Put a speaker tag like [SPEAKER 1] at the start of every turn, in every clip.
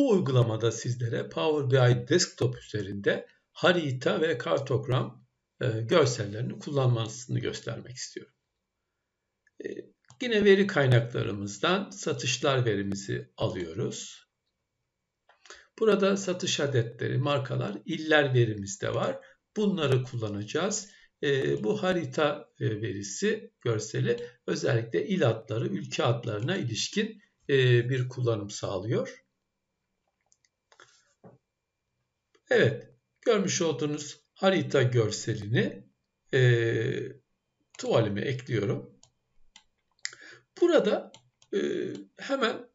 [SPEAKER 1] Bu uygulamada sizlere Power BI Desktop üzerinde harita ve kartogram e, görsellerini kullanmasını göstermek istiyorum. E, yine veri kaynaklarımızdan satışlar verimizi alıyoruz. Burada satış adetleri, markalar, iller verimiz de var. Bunları kullanacağız. E, bu harita verisi, görseli özellikle il adları, ülke adlarına ilişkin bir kullanım sağlıyor. Evet, görmüş olduğunuz harita görselini e, tuvalime ekliyorum. Burada e, hemen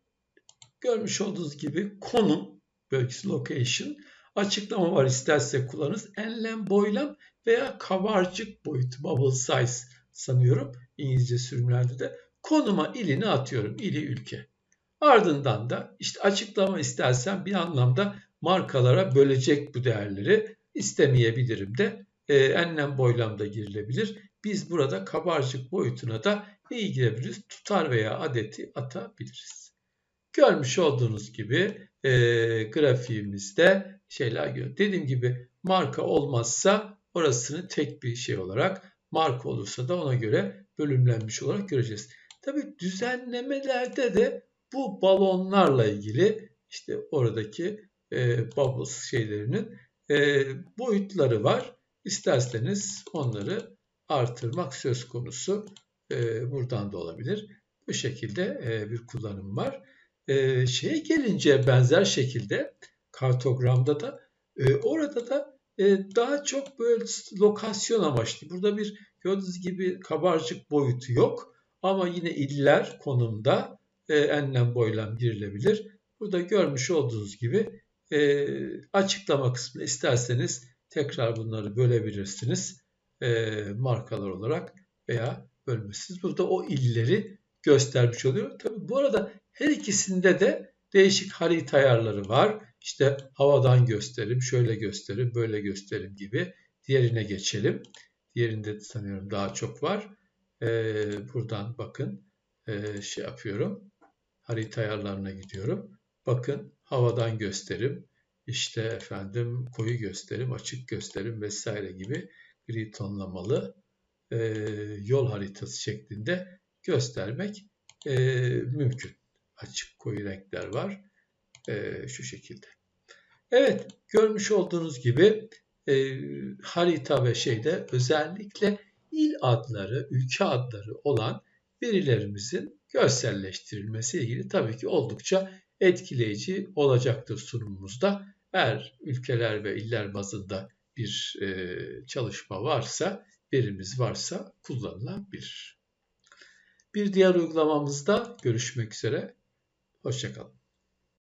[SPEAKER 1] görmüş olduğunuz gibi konum bölgesi location açıklama var isterse kullanırız. Enlem, boylam veya kabarcık boyutu bubble size sanıyorum İngilizce sürümlerde de konuma ilini atıyorum. ili ülke. Ardından da işte açıklama istersen bir anlamda markalara bölecek bu değerleri istemeyebilirim de e, enlem boylamda girilebilir. Biz burada kabarcık boyutuna da neyi girebiliriz? Tutar veya adeti atabiliriz. Görmüş olduğunuz gibi e, grafiğimizde şeyler gör. Dediğim gibi marka olmazsa orasını tek bir şey olarak marka olursa da ona göre bölümlenmiş olarak göreceğiz. Tabi düzenlemelerde de bu balonlarla ilgili işte oradaki e, bubbles şeylerinin e, boyutları var. İsterseniz onları artırmak söz konusu e, buradan da olabilir. Bu şekilde e, bir kullanım var. E, şeye gelince benzer şekilde kartogramda da e, orada da e, daha çok böyle lokasyon amaçlı. Burada bir gördüğünüz gibi kabarcık boyutu yok ama yine iller konumda e, enlem boylam girilebilir. Burada görmüş olduğunuz gibi e, açıklama kısmı isterseniz tekrar bunları bölebilirsiniz e, markalar olarak veya bölmesiz. Burada o illeri göstermiş oluyor. Tabi bu arada her ikisinde de değişik harita ayarları var. İşte havadan gösterim, şöyle gösterim, böyle gösterim gibi. Diğerine geçelim. Diğerinde sanıyorum daha çok var. Ee, buradan bakın ee, şey yapıyorum. Harita ayarlarına gidiyorum. Bakın havadan gösterim, işte efendim koyu gösterim, açık gösterim vesaire gibi gri tonlamalı e, yol haritası şeklinde göstermek e, mümkün. Açık koyu renkler var. E, şu şekilde. Evet görmüş olduğunuz gibi e, harita ve şeyde özellikle il adları, ülke adları olan verilerimizin görselleştirilmesi ilgili tabii ki oldukça etkileyici olacaktır sunumumuzda. Eğer ülkeler ve iller bazında bir e, çalışma varsa, verimiz varsa kullanılabilir. Bir diğer uygulamamızda görüşmek üzere. Hoşçakalın.